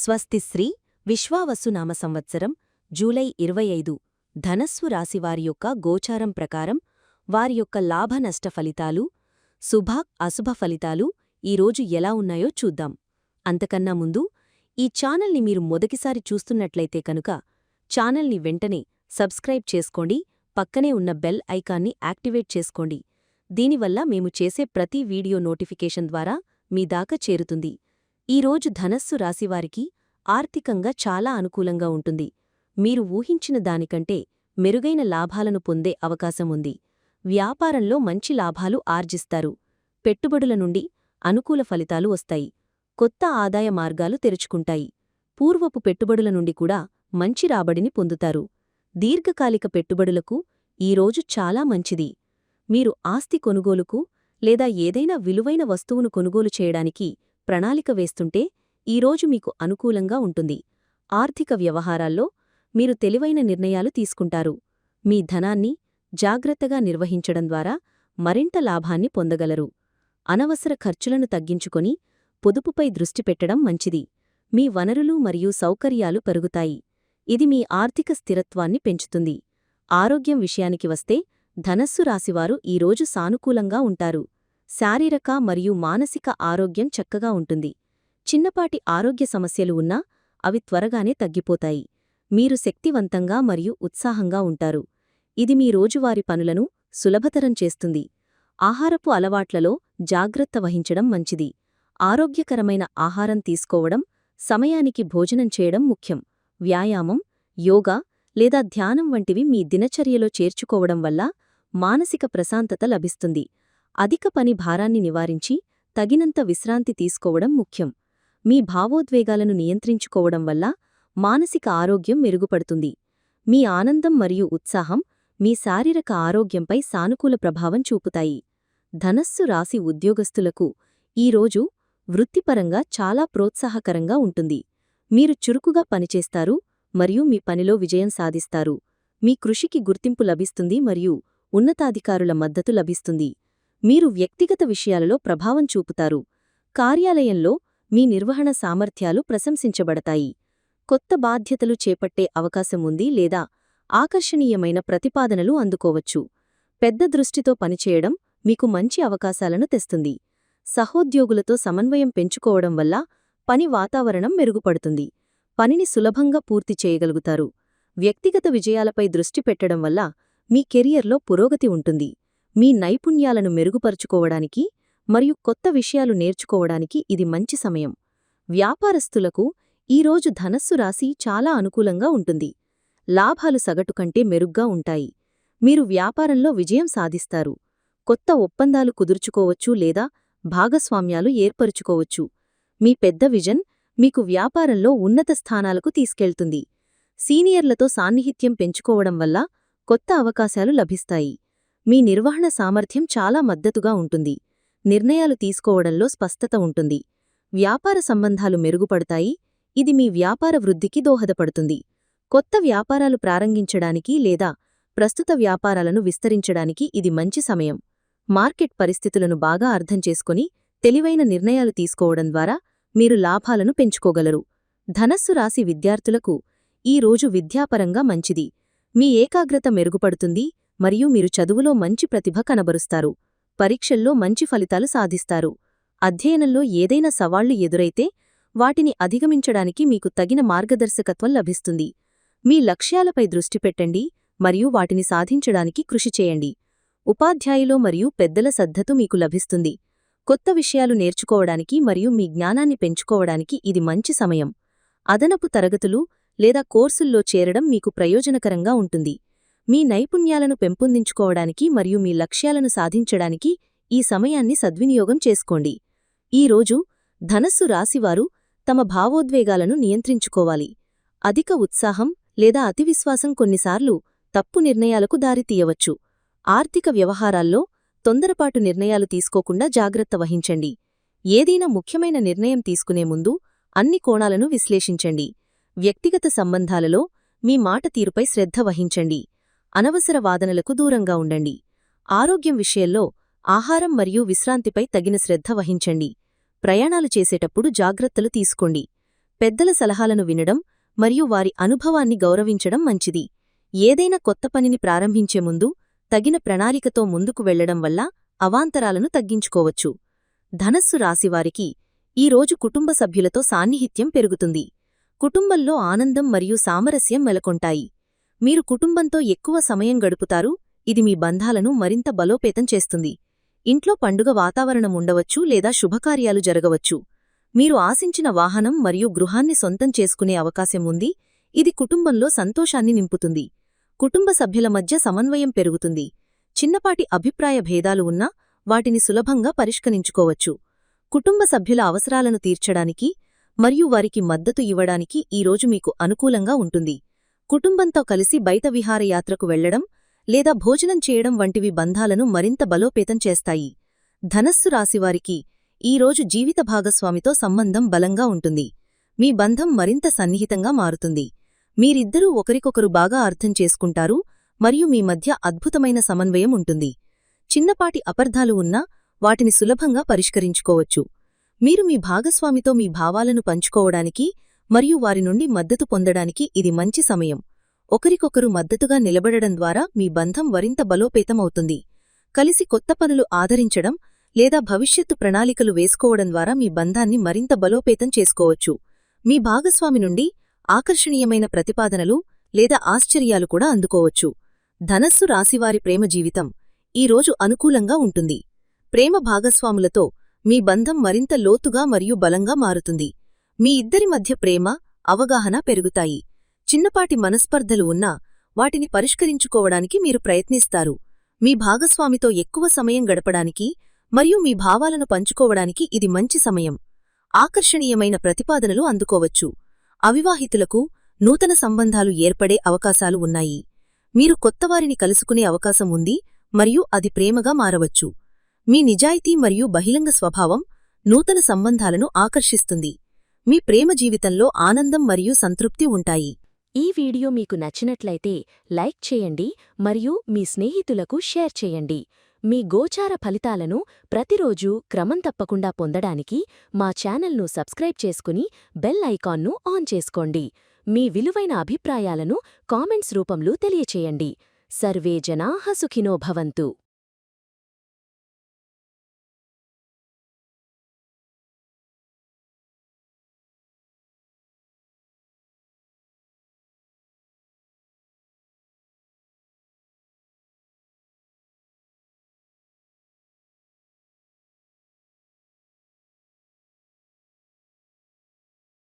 స్వస్తిశ్రీ విశ్వావసునామ సంవత్సరం జూలై ఇరవై ఐదు ధనస్సు రాశివారి యొక్క గోచారం ప్రకారం వారి యొక్క లాభ నష్ట ఫలితాలు శుభ అశుభ ఫలితాలు ఈరోజు ఎలా ఉన్నాయో చూద్దాం. అంతకన్నా ముందు ఈ ఛానల్ని మీరు మొదటిసారి చూస్తున్నట్లయితే కనుక ఛానల్ని వెంటనే సబ్స్క్రైబ్ చేసుకోండి పక్కనే ఉన్న బెల్ ఐకాన్ని యాక్టివేట్ చేసుకోండి. దీనివల్ల మేము చేసే ప్రతి వీడియో నోటిఫికేషన్ ద్వారా మీ దాకా చేరుతుంది. ఈరోజు ధనస్సు రాశివారికి ఆర్థికంగా చాలా అనుకూలంగా ఉంటుంది. మీరు ఊహించిన దానికంటే మెరుగైన లాభాలను పొందే అవకాశం ఉంది. వ్యాపారంలో మంచి లాభాలు ఆర్జిస్తారు. పెట్టుబడుల నుండి అనుకూల ఫలితాలు వస్తాయి. కొత్త ఆదాయ మార్గాలు తెరుచుకుంటాయి. పూర్వపు పెట్టుబడుల నుండి కూడా మంచి రాబడిని పొందుతారు. దీర్ఘకాలిక పెట్టుబడులకు ఈరోజు చాలా మంచిది. మీరు ఆస్తి కొనుగోలుకు లేదా ఏదైనా విలువైన వస్తువును కొనుగోలు చేయడానికి ప్రణాళిక వేస్తుంటే ఈరోజు మీకు అనుకూలంగా ఉంటుంది. ఆర్థిక వ్యవహారాల్లో మీరు తెలివైన నిర్ణయాలు తీసుకుంటారు. మీ ధనాన్ని జాగ్రత్తగా నిర్వహించడం ద్వారా మరింత లాభాన్ని పొందగలరు. అనవసర ఖర్చులను తగ్గించుకొని పొదుపుపై దృష్టి పెట్టడం మంచిది. మీ వనరులు మరియు సౌకర్యాలు పెరుగుతాయి. ఇది మీ ఆర్థిక స్థిరత్వాన్ని పెంచుతుంది. ఆరోగ్యం విషయానికి వస్తే ధనస్సు రాశివారు ఈరోజు సానుకూలంగా ఉంటారు. శారీరక మరియు మానసిక ఆరోగ్యం చక్కగా ఉంటుంది. చిన్నపాటి ఆరోగ్య సమస్యలు ఉన్నా అవి త్వరగానే తగ్గిపోతాయి. మీరు శక్తివంతంగా మరియు ఉత్సాహంగా ఉంటారు. ఇది మీ రోజువారి పనులను సులభతరం చేస్తుంది. ఆహారపు అలవాట్లలో జాగ్రత్త వహించడం మంచిది. ఆరోగ్యకరమైన ఆహారం తీసుకోవడం సమయానికి భోజనం చేయడం ముఖ్యం. వ్యాయామం యోగా లేదా ధ్యానం వంటివి మీ దినచర్యలో చేర్చుకోవడం వల్ల మానసిక ప్రశాంతత లభిస్తుంది. అధిక పని భారాన్ని నివారించి తగినంత విశ్రాంతి తీసుకోవడం ముఖ్యం. మీ భావోద్వేగాలను నియంత్రించుకోవడం వల్ల మానసిక ఆరోగ్యం మెరుగుపడుతుంది. మీ ఆనందం మరియు ఉత్సాహం మీ శారీరక ఆరోగ్యంపై సానుకూల ప్రభావం చూపుతాయి. ధనస్సు రాశి ఉద్యోగస్తులకు ఈరోజు వృత్తిపరంగా చాలా ప్రోత్సాహకరంగా ఉంటుంది. మీరు చురుకుగా పనిచేస్తారు మరియు మీ పనిలో విజయం సాధిస్తారు. మీ కృషికి గుర్తింపు లభిస్తుంది మరియు ఉన్నతాధికారుల మద్దతు లభిస్తుంది. మీరు వ్యక్తిగత విషయాలలో ప్రభావం చూపుతారు. కార్యాలయంలో మీ నిర్వహణ సామర్థ్యాలు ప్రశంసించబడతాయి. కొత్త బాధ్యతలు చేపట్టే అవకాశం ఉంది లేదా ఆకర్షణీయమైన ప్రతిపాదనలు అందుకోవచ్చు. పెద్ద దృష్టితో పనిచేయడం మీకు మంచి అవకాశాలను తెస్తుంది. సహోద్యోగులతో సమన్వయం పెంచుకోవడం వల్ల పని వాతావరణం మెరుగుపడుతుంది. పనిని సులభంగా పూర్తి చేయగలుగుతారు. వ్యక్తిగత విజయాలపై దృష్టి పెట్టడం వల్ల మీ కెరియర్లో పురోగతి ఉంటుంది. మీ నైపుణ్యాలను మెరుగుపరుచుకోవడానికి మరియు కొత్త విషయాలు నేర్చుకోవడానికి ఇది మంచి సమయం. వ్యాపారస్తులకు ఈరోజు ధనస్సు రాశి చాలా అనుకూలంగా ఉంటుంది. లాభాలు సగటు కంటే మెరుగ్గా ఉంటాయి. మీరు వ్యాపారంలో విజయం సాధిస్తారు. కొత్త ఒప్పందాలు కుదుర్చుకోవచ్చు లేదా భాగస్వామ్యాలు ఏర్పరుచుకోవచ్చు. మీ పెద్ద విజన్ మీకు వ్యాపారంలో ఉన్నత స్థానాలకు తీసుకెళ్తుంది. సీనియర్లతో సాన్నిహిత్యం పెంచుకోవడం వల్ల కొత్త అవకాశాలు లభిస్తాయి. మీ నిర్వహణ సామర్థ్యం చాలా మద్దతుగా ఉంటుంది. నిర్ణయాలు తీసుకోవడంలో స్పష్టత ఉంటుంది. వ్యాపార సంబంధాలు మెరుగుపడతాయి. ఇది మీ వ్యాపార వృద్ధికి దోహదపడుతుంది. కొత్త వ్యాపారాలు ప్రారంభించడానికి లేదా ప్రస్తుత వ్యాపారాలను విస్తరించడానికి ఇది మంచి సమయం. మార్కెట్ పరిస్థితులను బాగా అర్థం చేసుకుని తెలివైన నిర్ణయాలు తీసుకోవడం ద్వారా మీరు లాభాలను పెంచుకోగలరు. ధనస్సు రాశి విద్యార్థులకు ఈ రోజు విద్యాపరంగా మంచిది. మీ ఏకాగ్రత మెరుగుపడుతుంది. మరియు మీరు చదువులో మంచి ప్రతిభ కనబరుస్తారు. పరీక్షల్లో మంచి ఫలితాలు సాధిస్తారు. అధ్యయనంలో ఏదైనా సవాళ్ళు ఎదురైతే వాటిని అధిగమించడానికి మీకు తగిన మార్గదర్శకత్వం లభిస్తుంది. మీ లక్ష్యాలపై దృష్టి పెట్టండి మరియు వాటిని సాధించడానికి కృషి చేయండి. ఉపాధ్యాయులో మరియు పెద్దల సద్ధతు మీకు లభిస్తుంది. కొత్త విషయాలు నేర్చుకోవడానికి మరియు మీ జ్ఞానాన్ని పెంచుకోవడానికి ఇది మంచి సమయం. అదనపు తరగతులు లేదా కోర్సుల్లో చేరడం మీకు ప్రయోజనకరంగా ఉంటుంది. మీ నైపుణ్యాలను పెంపొందించుకోవడానికి మరియు మీ లక్ష్యాలను సాధించడానికి ఈ సమయాన్ని సద్వినియోగం చేసుకోండి. ఈరోజు ధనస్సు రాశివారు తమ భావోద్వేగాలను నియంత్రించుకోవాలి. అధిక ఉత్సాహం లేదా అతివిశ్వాసం కొన్నిసార్లు తప్పు నిర్ణయాలకు దారితీయవచ్చు ఆర్థిక వ్యవహారాల్లో తొందరపాటు నిర్ణయాలు తీసుకోకుండా జాగ్రత్త వహించండి. ఏదైనా ముఖ్యమైన నిర్ణయం తీసుకునే ముందు అన్ని కోణాలను విశ్లేషించండి. వ్యక్తిగత సంబంధాలలో మీ మాట తీరుపై శ్రద్ధ వహించండి. అనవసర వాదనలకు దూరంగా ఉండండి. ఆరోగ్యం విషయంలో ఆహారం మరియు విశ్రాంతిపై తగిన శ్రద్ధ వహించండి. ప్రయాణాలు చేసేటప్పుడు జాగ్రత్తలు తీసుకోండి. పెద్దల సలహాలను వినడం మరియు వారి అనుభవాన్ని గౌరవించడం మంచిది. ఏదైనా కొత్త పనిని ప్రారంభించే ముందు తగిన ప్రణాళికతో ముందుకు వెళ్ళడం వల్ల అవాంతరాలను తగ్గించుకోవచ్చు. ధనస్సు రాశివారికి ఈ రోజు కుటుంబ సభ్యులతో సాన్నిహిత్యం పెరుగుతుంది. కుటుంబంలో ఆనందం మరియు సామరస్యం మెలకొంటాయి మీరు కుటుంబంతో ఎక్కువ సమయం గడుపుతారు ఇది మీ బంధాలను మరింత బలోపేతం చేస్తుంది. ఇంట్లో పండుగ వాతావరణం ఉండవచ్చు లేదా శుభకార్యాలు జరగవచ్చు. మీరు ఆశించిన వాహనం మరియు గృహాన్ని సొంతం చేసుకునే అవకాశం ఉంది ఇది కుటుంబంలో సంతోషాన్ని నింపుతుంది. కుటుంబ సభ్యుల మధ్య సమన్వయం పెరుగుతుంది. చిన్నపాటి అభిప్రాయ భేదాలు ఉన్నా వాటిని సులభంగా పరిష్కరించుకోవచ్చు. కుటుంబ సభ్యుల అవసరాలను తీర్చడానికి మరియు వారికి మద్దతు ఇవ్వడానికి ఈరోజు మీకు అనుకూలంగా ఉంటుంది. కుటుంబంతో కలిసి బయట విహారయాత్రకు వెళ్ళడం లేదా భోజనం చేయడం వంటివి బంధాలను మరింత బలోపేతం చేస్తాయి. ధనస్సు రాశివారికి ఈరోజు జీవిత భాగస్వామితో సంబంధం బలంగా ఉంటుంది. మీ బంధం మరింత సన్నిహితంగా మారుతుంది. మీరిద్దరూ ఒకరికొకరు బాగా అర్థం చేసుకుంటారు మరియు మీ మధ్య అద్భుతమైన సమన్వయం ఉంటుంది. చిన్నపాటి అపర్ధాలు ఉన్నా వాటిని సులభంగా పరిష్కరించుకోవచ్చు. మీరు మీ భాగస్వామితో మీ భావాలను పంచుకోవడానికి మరియు వారి నుండి మద్దతు పొందడానికి ఇది మంచి సమయం. ఒకరికొకరు మద్దతుగా నిలబడడం ద్వారా మీ బంధం మరింత బలోపేతమవుతుంది. కలిసి కొత్త పనులు ఆదరించడం లేదా భవిష్యత్తు ప్రణాళికలు వేసుకోవడం ద్వారా మీ బంధాన్ని మరింత బలోపేతం చేసుకోవచ్చు. మీ భాగస్వామి నుండి ఆకర్షణీయమైన ప్రతిపాదనలు లేదా ఆశ్చర్యాలు కూడా అందుకోవచ్చు. ధనస్సు రాశివారి ప్రేమ జీవితం ఈరోజు అనుకూలంగా ఉంటుంది. ప్రేమ భాగస్వాములతో మీ బంధం మరింత లోతుగా మరియు బలంగా మారుతుంది. మీ ఇద్దరి మధ్య ప్రేమ అవగాహన పెరుగుతాయి. చిన్నపాటి మనస్పర్ధలు ఉన్నా వాటిని పరిష్కరించుకోవడానికి మీరు ప్రయత్నిస్తారు. మీ భాగస్వామితో ఎక్కువ సమయం గడపడానికి మరియు మీ భావాలను పంచుకోవడానికి ఇది మంచి సమయం. ఆకర్షణీయమైన ప్రతిపాదనలు అందుకోవచ్చు. అవివాహితులకు నూతన సంబంధాలు ఏర్పడే అవకాశాలు ఉన్నాయి. మీరు కొత్తవారిని కలుసుకునే అవకాశం ఉంది మరియు అది ప్రేమగా మారవచ్చు. మీ నిజాయితీ మరియు బహిరంగ స్వభావం నూతన సంబంధాలను ఆకర్షిస్తుంది. మీ ప్రేమ జీవితంలో ఆనందం మరియు సంతృప్తి ఉంటాయి. ఈ వీడియో మీకు నచ్చినట్లయితే లైక్ చేయండి మరియు మీ స్నేహితులకు షేర్ చేయండి. మీ గోచార ఫలితాలను ప్రతిరోజూ క్రమం తప్పకుండా పొందడానికి మా ఛానల్ను సబ్స్క్రైబ్ చేసుకుని బెల్ ఐకాన్ను ఆన్ చేసుకోండి. మీ విలువైన అభిప్రాయాలను కామెంట్స్ రూపంలో తెలియచేయండి. సర్వే జనాః సుఖినో భవంతు.